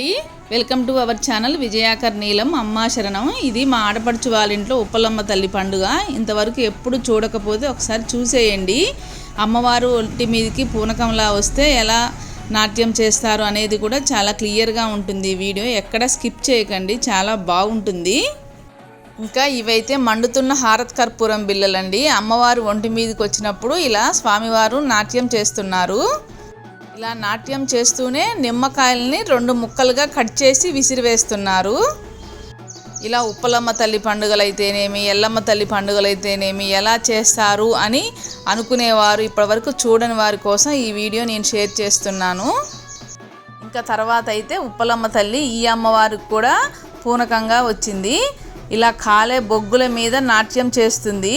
అండి. Welcome to our channel Vijayakar నీలం అమ్మా శరణం ఇది మా ఆడపడుచు వాళ్ళ ఇంట్లో ఉప్పలమ్మ తల్లి పండుగ. ఇంతవరకు ఎప్పుడు చూడకపోతే ఒకసారి చూసేయండి. అమ్మవారు ఒంటి మీదకి పూనకంలా వస్తే ఎలా నాట్యం చేస్తారు అనేది కూడా చాలా క్లియర్గా ఉంటుంది వీడియో. ఎక్కడ స్కిప్ చేయకండి చాలా బాగుంటుంది. ఇంకా ఇవైతే మండుతున్న హారత్ కర్పూరం బిళ్ళలండి. అమ్మవారు ఒంటి మీదకి వచ్చినప్పుడు ఇలా స్వామివారు నాట్యం చేస్తున్నారు. ఇలా నాట్యం చేస్తూనే నిమ్మకాయల్ని రెండు ముక్కలుగా కట్ చేసి విసిరివేస్తున్నారు. ఇలా ఉప్పలమ్మ తల్లి పండుగలైతేనేమి ఎల్లమ్మ తల్లి పండుగలైతేనేమి ఎలా చేస్తారు అని అనుకునేవారు ఇప్పటివరకు చూడని వారి కోసం ఈ వీడియో నేను షేర్ చేస్తున్నాను. ఇంకా తర్వాత అయితే ఉప్పలమ్మ తల్లి ఈ అమ్మవారికి కూడా పూనకంగా వచ్చింది. ఇలా కాలే బొగ్గుల మీద నాట్యం చేస్తుంది.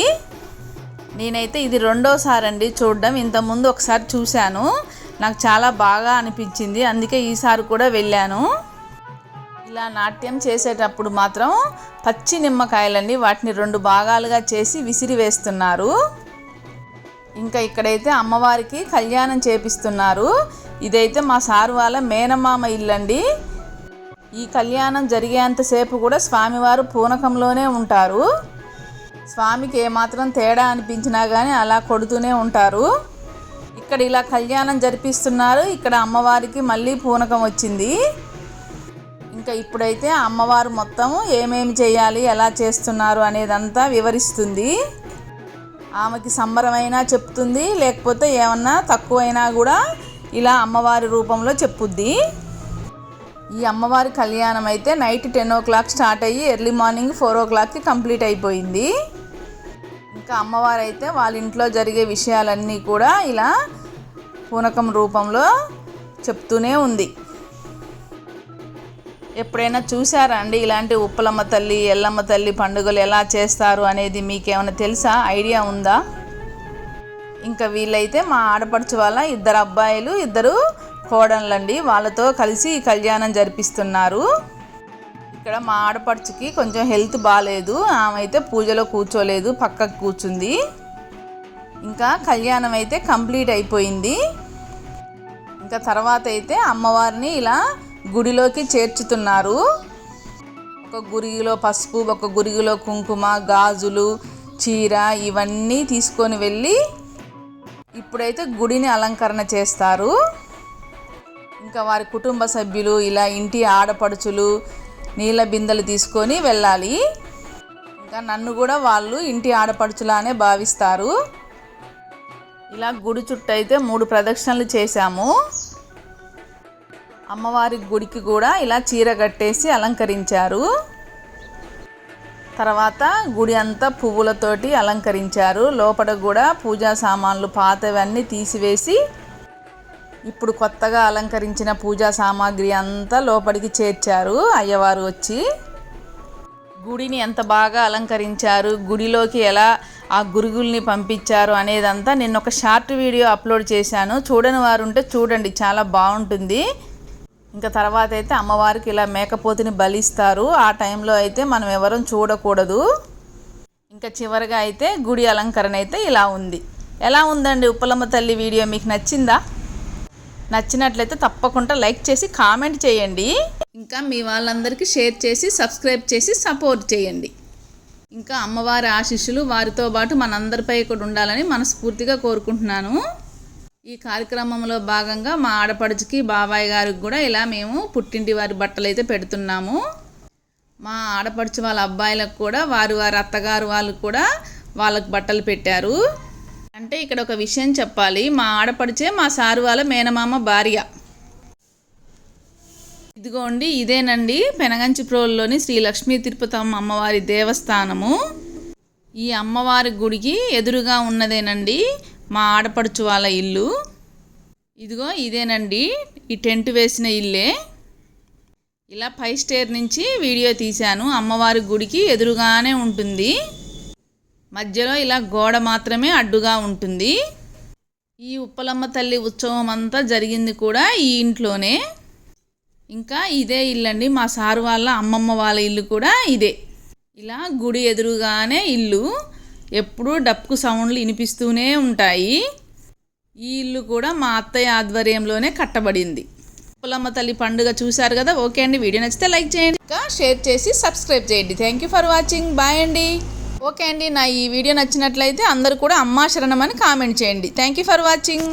నేనైతే ఇది రెండోసారి అండి చూడడం. ఇంతకుముందు ఒకసారి చూశాను. నాకు చాలా బాగా అనిపించింది. అందుకే ఈసారి కూడా వెళ్ళాను. ఇలా నాట్యం చేసేటప్పుడు మాత్రం పచ్చి నిమ్మకాయలండి వాటిని రెండు భాగాలుగా చేసి విసిరి వేస్తున్నారు. ఇంకా ఇక్కడైతే అమ్మవారికి కళ్యాణం చేపిస్తున్నారు. ఇదైతే మా సారు వాళ్ళ మేనమామ ఇల్లండి. ఈ కళ్యాణం జరిగేంతసేపు కూడా స్వామివారు పూనకంలోనే ఉంటారు. స్వామికి ఏమాత్రం తేడా అనిపించినా కానీ అలా కొడుతూనే ఉంటారు. ఇక్కడ ఇలా కళ్యాణం జరిపిస్తున్నారు. ఇక్కడ అమ్మవారికి మళ్ళీ పూనకం వచ్చింది. ఇంకా ఇప్పుడైతే అమ్మవారు మొత్తం ఏమేమి చేయాలి ఎలా చేస్తున్నారు అనేదంతా వివరిస్తుంది. ఆమెకి సంబరమైనా చెప్తుంది లేకపోతే ఏమన్నా తక్కువైనా కూడా ఇలా అమ్మవారి రూపంలో చెప్పుద్ది. ఈ అమ్మవారి కళ్యాణం అయితే night ten o'clock start అయ్యి ఎర్లీ మార్నింగ్ ఫోర్ ఓ క్లాక్కి కంప్లీట్ అయిపోయింది. ఇంకా అమ్మవారు అయితే వాళ్ళ ఇంట్లో జరిగే విషయాలన్నీ కూడా ఇలా పూనకం రూపంలో చెప్తూనే ఉంది. ఎప్పుడైనా చూసారా అండి ఇలాంటి ఉప్పలమ్మ తల్లి ఎల్లమ్మ తల్లి పండుగలు ఎలా చేస్తారు అనేది మీకేమైనా తెలుసా? ఐడియా ఉందా? ఇంకా వీళ్ళైతే మా ఆడపడుచు వాళ్ళ ఇద్దరు అబ్బాయిలు ఇద్దరు కోడళ్ళండి. వాళ్ళతో కలిసి కళ్యాణం జరిపిస్తున్నారు. ఇక్కడ మా ఆడపడుచుకి కొంచెం హెల్త్ బాగాలేదు ఆమె అయితే పూజలో కూర్చోలేదు పక్కకు కూర్చుంది. ఇంకా కళ్యాణం అయితే కంప్లీట్ అయిపోయింది. ఇంకా తర్వాత అయితే అమ్మవారిని ఇలా గుడిలోకి చేర్చుతున్నారు. ఒక గురిగిలో పసుపు ఒక గురిగిలో కుంకుమ గాజులు చీర ఇవన్నీ తీసుకొని వెళ్ళి ఇప్పుడైతే గుడిని అలంకరణ చేస్తారు. ఇంకా వారి కుటుంబ సభ్యులు ఇలా ఇంటి ఆడపడుచులు నీళ్ళ బిందెలు తీసుకొని వెళ్ళాలి. ఇంకా నన్ను కూడా వాళ్ళు ఇంటి ఆడపడుచులానే భావిస్తారు. ఇలా గుడి చుట్టూ అయితే మూడు ప్రదక్షిణలు చేశాము. అమ్మవారి గుడికి కూడా ఇలా చీర కట్టేసి అలంకరించారు. తర్వాత గుడి అంతా పువ్వులతోటి అలంకరించారు. లోపల కూడా పూజా సామాన్లు పాతవన్నీ తీసివేసి ఇప్పుడు కొత్తగా అలంకరించిన పూజా సామాగ్రి అంతా లోపలికి చేర్చారు అయ్యవారు వచ్చి. గుడిని ఎంత బాగా అలంకరించారు గుడిలోకి ఎలా ఆ గురుగుల్ని పంపించారు అనేదంతా నేను ఒక షార్ట్ వీడియో అప్లోడ్ చేశాను. చూడని వారు ఉంటే చూడండి చాలా బాగుంటుంది. ఇంకా తర్వాత అయితే అమ్మవారికి ఇలా మేకపోతుని బలిస్తారు. ఆ టైంలో అయితే మనం ఎవరూ చూడకూడదు. ఇంకా చివరిగా అయితే గుడి అలంకరణ అయితే ఇలా ఉంది. ఎలా ఉందండి ఉప్పలమ్మ తల్లి వీడియో? మీకు నచ్చిందా? నచ్చినట్లయితే తప్పకుండా లైక్ చేసి కామెంట్ చేయండి. ఇంకా మీ వాళ్ళందరికీ షేర్ చేసి సబ్స్క్రైబ్ చేసి సపోర్ట్ చేయండి. ఇంకా అమ్మవారి ఆశీస్సులు వారితో పాటు మనందరిపై కూడా ఉండాలని మనస్ఫూర్తిగా కోరుకుంటున్నాను. ఈ కార్యక్రమంలో భాగంగా మా ఆడపడుచుకి బాబాయ్ గారికి కూడా ఇలా మేము పుట్టింటి వారి బట్టలు అయితే పెడుతున్నాము. మా ఆడపడుచు వాళ్ళ అబ్బాయిలకు కూడా వారు వారి అత్తగారు వాళ్ళు కూడా వాళ్ళకి బట్టలు పెట్టారు. అంటే ఇక్కడ ఒక విషయం చెప్పాలి. మా ఆడపడిచే మా సారు వాళ్ళ మేనమామ భార్య. ఇదిగోండి ఇదేనండి పెనగంచిప్రోల్లోని శ్రీ లక్ష్మీ తిరుపతమ్మ అమ్మవారి దేవస్థానము. ఈ అమ్మవారి గుడికి ఎదురుగా ఉన్నదేనండి మా ఆడపడుచు వాళ్ళ ఇల్లు. ఇదిగో ఇదేనండి ఈ టెంట్ వేసిన ఇల్లే. ఇలా పై స్టేర్ నుంచి వీడియో తీశాను. అమ్మవారి గుడికి ఎదురుగానే ఉంటుంది. మధ్యలో ఇలా గోడ మాత్రమే అడ్డుగా ఉంటుంది. ఈ ఉప్పలమ్మ తల్లి ఉత్సవం అంతా జరిగింది కూడా ఈ ఇంట్లోనే. ఇంకా ఇదే ఇల్లండి మా సారు వాళ్ళ అమ్మమ్మ వాళ్ళ ఇల్లు కూడా ఇదే. ఇలా గుడి ఎదురుగానే ఇల్లు ఎప్పుడూ డప్పు సౌండ్లు వినిపిస్తూనే ఉంటాయి. ఈ ఇల్లు కూడా మా అత్తయ్య ఆధ్వర్యంలోనే కట్టబడింది. ఉప్పలమ్మ తల్లి పండుగ చూశారు కదా ఓకే అండి. వీడియో నచ్చితే లైక్ చేయండి ఇంకా షేర్ చేసి సబ్స్క్రైబ్ చేయండి. Thank you for watching bye అండి. ఓకే అండి నా ఈ వీడియో నచ్చినట్లయితే అందరూ కూడా అమ్మా శరణం అని కామెంట్ చేయండి. Thank you for watching